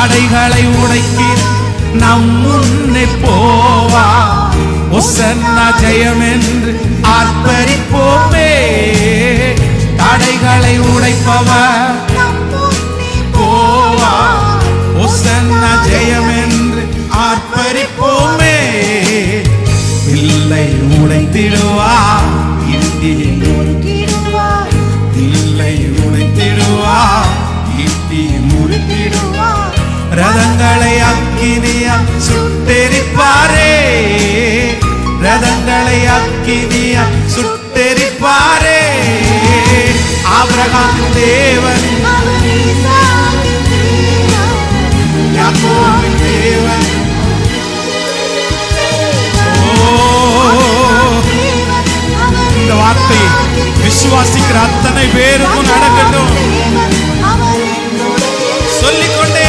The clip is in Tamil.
தடைகளை உடைக்கிற நம் முன்னே போவா. ஒசன்னா ஜெயம் என்று ஆர்ப்பரிப்போமே. தடைகளை உடைப்பவர் போவா. ஒசன்னா ஜெயம் என்று ஆர்ப்பரிப்போமே. இல்லை உடைத்திடுவா. இந்தியை இல்லை உடைத்திடுவா. ரதங்களை அக்கினியால் சுட்டெரிப்பாரே. ரதங்களை அக்கினியால் சுட்டெரிப்பாரே. அவரகம் தேவன். தேவன். இந்த வார்த்தை விசுவாசிக்கிற அத்தனை பேருக்கும் நடக்கட்டும்.